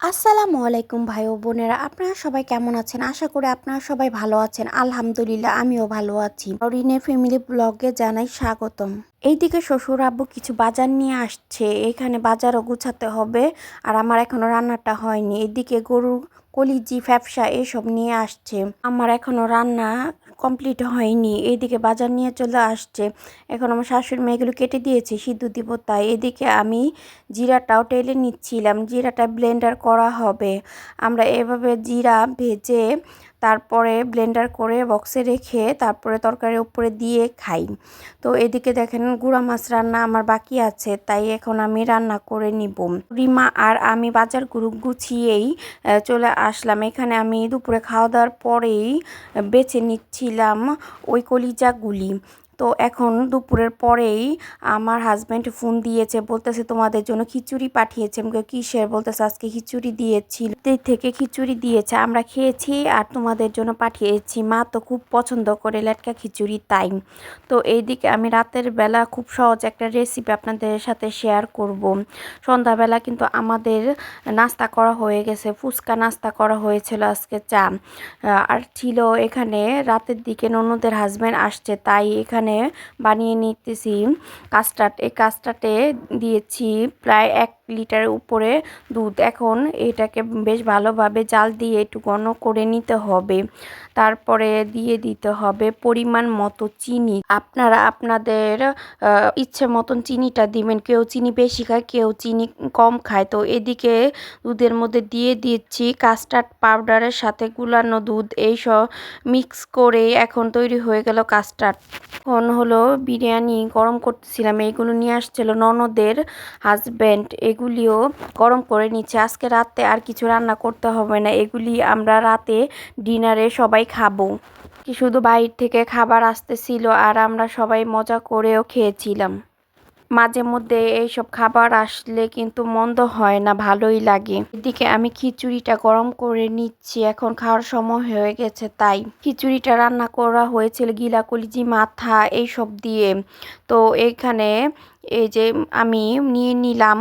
আসসালামু আলাইকুম ভাই ও বোনেরা, আপনারা সবাই কেমন আছেন? আশা করি আপনারা সবাই ভালো আছেন। আলহামদুলিল্লাহ, আমিও ভালো আছি। রিনের ফ্যামিলি ব্লগে জানাই স্বাগতম। এইদিকে শ্বশুর আব্বু কিছু বাজার নিয়ে আসছে। এখানে বাজারও গুছাতে হবে, আর আমার এখনও রান্নাটা হয়নি। এদিকে গরু, কলিজি, ফ্যাপসা এসব নিয়ে আসছে। আমার এখনও রান্না কমপ্লিট হয়নি। এইদিকে বাজার নিয়ে চলে আসছে। এখন আমার শাশুড়ি মেয়েগুলো কেটে দিয়েছে, সিদ্ধ দিব তাই। এদিকে আমি জিরাটাও টেলে নিচ্ছিলাম, জিরাটা ব্লেন্ডার করা হবে। আমরা এভাবে জিরা ভেজে তারপরে ব্লেন্ডার করে বক্সে রেখে তারপরে তরকারির উপরে দিয়ে খাই। তো এদিকে দেখেন গুঁড়া মাছ রান্না আমার বাকি আছে, তাই এখন আমি রান্না করে নিব। রিমা আর আমি বাজারগুলো গুছিয়েই চলে আসলাম। এখানে আমি দুপুরে খাওয়া দাওয়ার পরেই বেছে নিচ্ছিলাম ওই কলিজাগুলি। তো এখন দুপুরের পরেই আমার হাজব্যান্ড ফোন দিয়েছে, বলতেছে তোমাদের জন্য খিচুড়ি পাঠিয়েছে। আমাকে কিসের? বলতেছে, আজকে খিচুড়ি দিয়েছি। থেকে খিচুড়ি দিয়েছে, আমরা খেয়েছি আর তোমাদের জন্য পাঠিয়েছি। মা তো খুব পছন্দ করে লেটকা খিচুড়ি, তাই। তো এইদিকে আমি রাতের বেলা খুব সহজ একটা রেসিপি আপনাদের সাথে শেয়ার করব। সন্ধ্যাবেলা কিন্তু আমাদের নাস্তা করা হয়ে গেছে, ফুচকা নাস্তা করা হয়েছিল আজকে চা। আর ছিল এখানে রাতের দিকে ননদের হাজব্যান্ড আসছে, তাই এখানে এখানে বানিয়ে নিতেছি কাস্টার্ড। এই কাস্টার্ডে দিয়েছি প্রায় এক লিটারের উপরে দুধ। এখন এটাকে বেশ ভালোভাবে জাল দিয়ে একটু ঘন করে নিতে হবে। তারপরে দিয়ে দিতে হবে পরিমাণ মতো চিনি। আপনারা আপনাদের ইচ্ছে মতন চিনিটা দিবেন। কেউ চিনি বেশি খায়, কেউ চিনি কম খায়। তো এদিকে দুধের মধ্যে দিয়ে দিচ্ছি কাস্টার্ড পাউডারের সাথে গুলানো দুধ। এইসব মিক্স করে এখন তৈরি হয়ে গেল কাস্টার্ড। এখন হলো বিরিয়ানি গরম করতেছিলাম, এইগুলো নিয়ে আসছিল ননদের হাজব্যান্ড এগুলিও গরম করে নিচ্ছে। আজকে রাতে আর কিছু রান্না করতে হবে না, এগুলি আমরা রাতে ডিনারে সবাই খাব। কি শুধু বাইর থেকে খাবার আসতেছিল আর আমরা সবাই মজা করেও খেয়েছিলাম। মাঝে মধ্যে এইসব খাবার আসলে কিন্তু মন্দ হয় না, ভালোই লাগে। এদিকে আমি খিচুড়িটা গরম করে নিচ্ছি, এখন খাওয়ার সময় হয়ে গেছে তাই। খিচুড়িটা রান্না করা হয়েছিল গিলা কলিজি মাথা এইসব দিয়ে। তো এখানে এই যে আমি নিয়ে নিলাম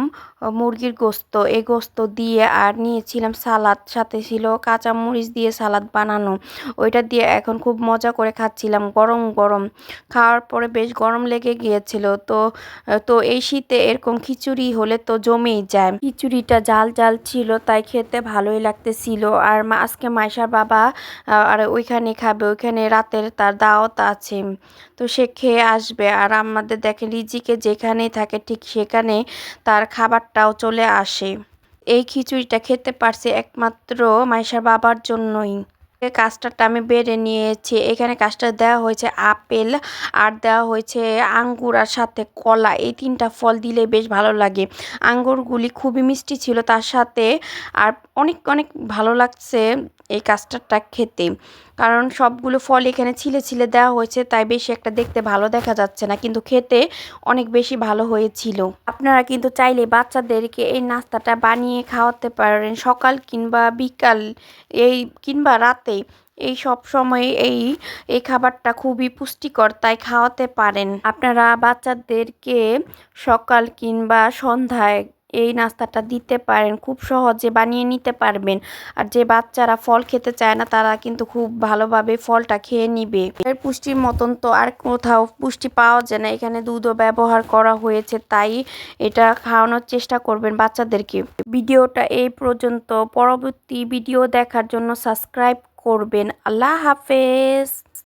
মুরগির গোস্ত। এই গোস্ত দিয়ে আর নিয়েছিলাম সালাদ, সাথে ছিল কাঁচা মরিচ দিয়ে সালাদ বানানো। ওইটা দিয়ে এখন খুব মজা করে খাচ্ছিলাম, গরম গরম। খাওয়ার পরে বেশ গরম লেগে গিয়েছিল। তো তো এই শীতে এরকম খিচুড়ি হলে তো জমেই যায়। খিচুড়িটা জাল জাল ছিল, তাই খেতে ভালোই লাগতেছিল। আর আজকে মাইশার বাবা আর ওইখানে খাবে, ওইখানে রাতের তার দাওয়াত আছে। তো সে খেয়ে আসবে। আর আমাদের দেখেন রিজিকে যেখানেই থাকে ঠিক সেখানে তার খাবারটাও চলে আসে। এই খিচুড়িটা খেতে পারছে একমাত্র মাইশার বাবার জন্যই। কাস্টারটা আমি বেড়ে নিয়েছি। এখানে কাস্টার দেওয়া হয়েছে আপেল আর দেওয়া হয়েছে আঙ্গুর আর সাথে কলা। এই তিনটা ফল দিলে বেশ ভালো লাগে। আঙ্গুরগুলি খুবই মিষ্টি ছিল তার সাথে। আর অনেক অনেক ভালো লাগছে এই কাস্টারটা খেতে। কারণ সবগুলো ফল এখানে ছিলে ছিলে দেওয়া হয়েছে, তাই বেশি একটা দেখতে ভালো দেখা যাচ্ছে না। কিন্তু খেতে অনেক বেশি ভালো হয়েছিল। আপনারা কিন্তু চাইলে বাচ্চাদেরকে এই নাস্তাটা বানিয়ে খাওয়াতে পারেন সকাল কিংবা বিকাল। এই কিংবা রাতে। এই সব সময় এই এই খাবারটা খুবই পুষ্টিকর, তাই খাওয়াতে পারেন। আপনারা বাচ্চাদেরকে সকাল কিংবা সন্ধ্যায় এই নাস্তাটা দিতে পারেন, খুব সহজে বানিয়ে নিতে পারবেন। আর যে বাচ্চারা ফল খেতে চায় না, তারা কিন্তু খুব ভালোভাবে ফলটা খেয়ে নিবে। এর পুষ্টির মতন তো আর কোথাও পুষ্টি পাওয়া যায় না, এখানে দুধও ব্যবহার করা হয়েছে, তাই এটা খাওয়ানোর চেষ্টা করবেন বাচ্চাদেরকে। ভিডিওটা এই পর্যন্ত, পরবর্তী ভিডিও দেখার জন্য সাবস্ক্রাইব করবেন। আল্লাহ হাফেজ।